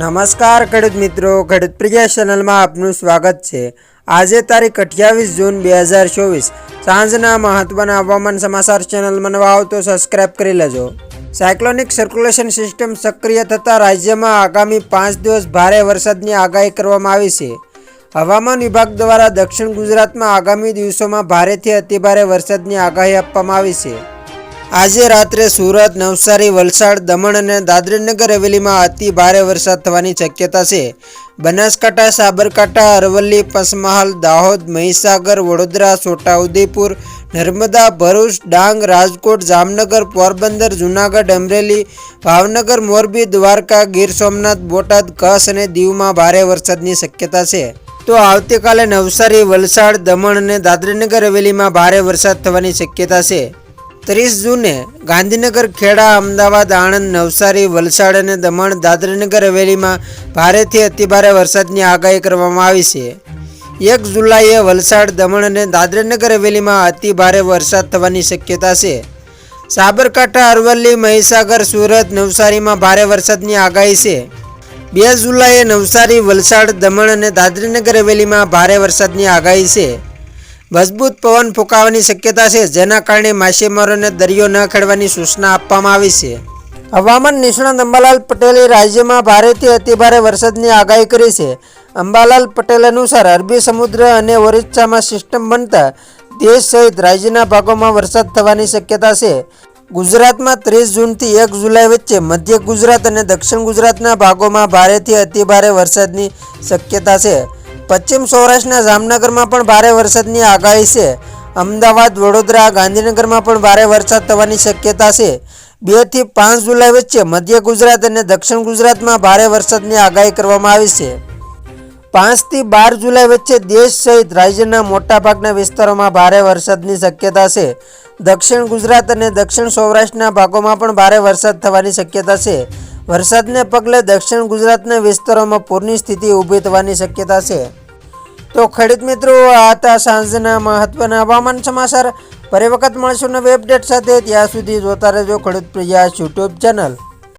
નમસ્કાર, ખેડૂત મિત્રો. ખેડૂત પ્રિય ચેનલમાં આપનું સ્વાગત છે. આજે તારીખ અઠ્યાવીસ જૂન બે હજાર ચોવીસ. સાંજના મહત્વના હવામાન સમાચાર ચેનલમાં નવા આવતો સબસ્ક્રાઇબ કરી લેજો. સાયક્લોનિક સર્ક્યુલેશન સિસ્ટમ સક્રિય થતાં રાજ્યમાં આગામી પાંચ દિવસ ભારે વરસાદની આગાહી કરવામાં આવી છે. હવામાન વિભાગ દ્વારા દક્ષિણ ગુજરાતમાં આગામી દિવસોમાં ભારેથી અતિભારે વરસાદની આગાહી આપવામાં આવી છે. આજે રાત્રે સુરત, નવસારી, વલસાડ, દમણ અને દાદરીનગર હવેલીમાં અતિ ભારે વરસાદ થવાની શક્યતા છે. બનાસકાંઠા, સાબરકાંઠા, અરવલ્લી, પંચમહાલ, દાહોદ, મહીસાગર, વડોદરા, છોટાઉદેપુર, નર્મદા, ભરૂચ, ડાંગ, રાજકોટ, જામનગર, પોરબંદર, જૂનાગઢ, અમરેલી, ભાવનગર, મોરબી, દ્વારકા, ગીર સોમનાથ, બોટાદ, કચ્છ અને દીવમાં ભારે વરસાદની શક્યતા છે. તો આવતીકાલે નવસારી, વલસાડ, દમણ અને દાદરીનગર હવેલીમાં ભારે વરસાદ થવાની શક્યતા છે. ત્રીસ જૂને ગાંધીનગર ખેડા, અમદાવાદ, આણંદ, નવસારી, વલસાડ અને દમણ દાદરાનગર હવેલીમાં ભારેથી અતિભારે વરસાદની આગાહી કરવામાં આવી છે. એક જુલાઈએ વલસાડ, દમણ અને દાદરાનગર હવેલીમાં અતિ ભારે વરસાદ થવાની શક્યતા છે. સાબરકાંઠા, અરવલ્લી, મહીસાગર, સુરત, નવસારીમાં ભારે વરસાદની આગાહી છે. બે જુલાઈએ નવસારી, વલસાડ, દમણ અને દાદરીનગર હવેલીમાં ભારે વરસાદની આગાહી છે. મજબૂત પવન ફૂંકાવાની શક્યતા છે, જેના કારણે માછીમારોને દરિયો ન ખેડવાની સૂચના આપવામાં આવી છે. હવામાન નિષ્ણાત અંબાલાલ પટેલે રાજ્યમાં ભારેથી અતિભારે વરસાદની આગાહી કરી છે. અંબાલાલ પટેલ અનુસાર, અરબી સમુદ્ર અને ઓરિસ્સામાં સિસ્ટમ બનતા દેશ સહિત રાજ્યના ભાગોમાં વરસાદ થવાની શક્યતા છે. ગુજરાતમાં ત્રીસ જૂનથી એક જુલાઈ વચ્ચે મધ્ય ગુજરાત અને દક્ષિણ ગુજરાતના ભાગોમાં ભારેથી અતિભારે વરસાદની શક્યતા છે. પશ્ચિમ સૌરાષ્ટ્રના જામનગરમાં પણ ભારે વરસાદની આગાહી છે. અમદાવાદ, વડોદરા, ગાંધીનગરમાં પણ ભારે વરસાદ થવાની શક્યતા છે. બેથી પાંચ જુલાઈ વચ્ચે મધ્ય ગુજરાત અને દક્ષિણ ગુજરાતમાં ભારે વરસાદની આગાહી કરવામાં આવી છે. પાંચથી બાર જુલાઈ વચ્ચે દેશ સહિત રાજ્યના મોટાભાગના વિસ્તારોમાં ભારે વરસાદની શક્યતા છે. દક્ષિણ ગુજરાત અને દક્ષિણ સૌરાષ્ટ્રના ભાગોમાં પણ ભારે વરસાદ થવાની શક્યતા છે. વરસાદને પગલે દક્ષિણ ગુજરાતના વિસ્તારોમાં પૂરની સ્થિતિ ઊભી થવાની શક્યતા છે. તો ખેડૂત મિત્રો, આ હતા સાંજના મહત્વના હવામાન સમાચાર. ફરી વખત મળશું નવી અપડેટ સાથે. ત્યાં સુધી જોતા રહેજો ખેડૂત પ્રિયા યુટ્યુબ ચેનલ.